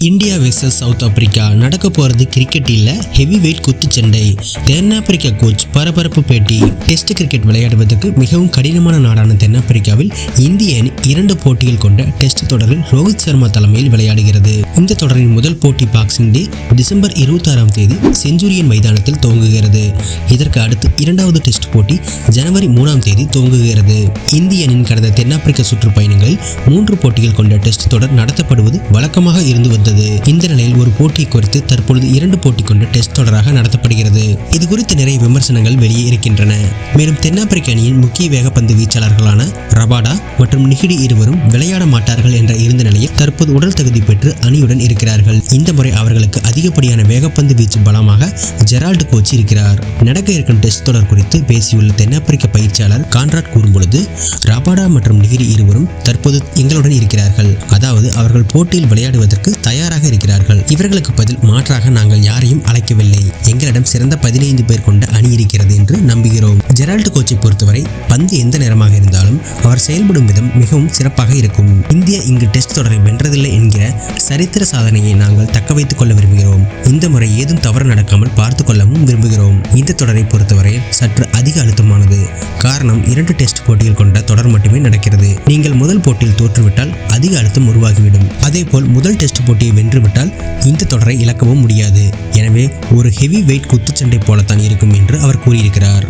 India versus South Africa நடக்க போறது cricket இல்ல ஹெவி வெயிட் குத்துச்சண்டை தென்னாப்பிரிக்கா கோச் பரபரப்பு பேட்டி. டெஸ்ட் கிரிக்கெட் விளையாடுவதற்கு மிகவும் கடினமான நாடான தென்னாப்பிரிக்காவில் இந்திய அணி இரண்டு போட்டிகள் கொண்ட டெஸ்ட் தொடரில் ரோஹித் சர்மா தலைமையில் விளையாடுகிறது. இந்த தொடரின் முதல் போட்டி பாக்ஸிங் டே டிசம்பர் இருபத்தாறாம் தேதி செஞ்சுரியன் மைதானத்தில் துவங்குகிறது. இதற்கு அடுத்து இரண்டாவது டெஸ்ட் போட்டி ஜனவரி மூணாம் தேதி துவங்குகிறது. இந்திய அணியின் கடந்த தென்னாப்பிரிக்க சுற்றுப்பயணங்களில் மூன்று போட்டிகள் கொண்ட டெஸ்ட் தொடர் நடத்தப்படுவது வழக்கமாக இருந்து வந்தது இந்த நிலையில் ஒரு போட்டி குறித்து தற்பொழுது இரண்டு போட்டி கொண்ட டெஸ்ட் தொடராக நடத்தப்படுகிறது. இது குறித்து நிறைய விமர்சனங்கள் வெளியே இருக்கின்றன. மேலும் தென்னாப்பிரிக்க அணியின் முக்கிய வேகப்பந்து வீச்சாளர்களான ரபாடா மற்றும் நிகிடி இருவரும் விளையாட மாட்டார்கள் என்ற இருந்த நிலையில் தற்போது உடல் தகுதி பெற்று அணியுடன் இருக்கிறார்கள். இந்த முறை அவர்களுக்கு அதிகப்படியான வேகப்பந்து வீச்சு பலமாக ஜெரால்டு கோச் இருக்கிறார். நடக்க இருக்கும் டெஸ்ட் தொடர் குறித்து பேசியுள்ள தென்னாப்பிரிக்க பயிற்சியாளர் கான்ராட் கூறும்பொழுது ரபாடா மற்றும் நிகிரி இருவரும் தற்போது எங்களுடன் இருக்கிறார்கள். அதாவது அவர்கள் போட்டியில் விளையாடுவதற்கு தயாராக இருக்கிறார்கள். இவர்களுக்கு பதில் மாற்றாக நாங்கள் யாரையும் அழைக்கவில்லை. எங்களிடம் சிறந்த பதினைந்து பேர் கொண்ட அணி இருக்கிறது என்று நம்புகிறோம். ஜெரால்டு கோச்சை பொறுத்தவரை பந்து எந்த நேரமாக இருந்தாலும் அவர் செயல்படும் விதம் மிகவும் சிறப்பாக இருக்கும். இந்தியா இங்கு டெஸ்ட் தொடரை வென்றதில்லை என்கிற சரித்திர சாதனையை நாங்கள் தக்க வைத்துக் கொள்ள விரும்புகிறோம். இந்த முறை ஏதும் தவறு நடக்காமல் பார்த்து கொள்ளவும் விரும்புகிறோம். இந்த தொடரை பொறுத்தவரை சற்று அதிக அழுத்தமானது. காரணம் இரண்டு டெஸ்ட் போட்டிகள் கொண்ட தொடர் மட்டுமே நடக்கிறது. நீங்கள் முதல் போட்டியில் தோற்றுவிட்டால் அதிக அழுத்தம் உருவாகிவிடும். அதேபோல் முதல் டெஸ்ட் போட்டியை வென்றுவிட்டால் இந்த தொடரை இழக்கவும் முடியாது. எனவே ஒரு ஹெவி வெயிட் குத்துச்சண்டை போலத்தான் இருக்கும் என்று அவர் கூறியிருக்கிறார்.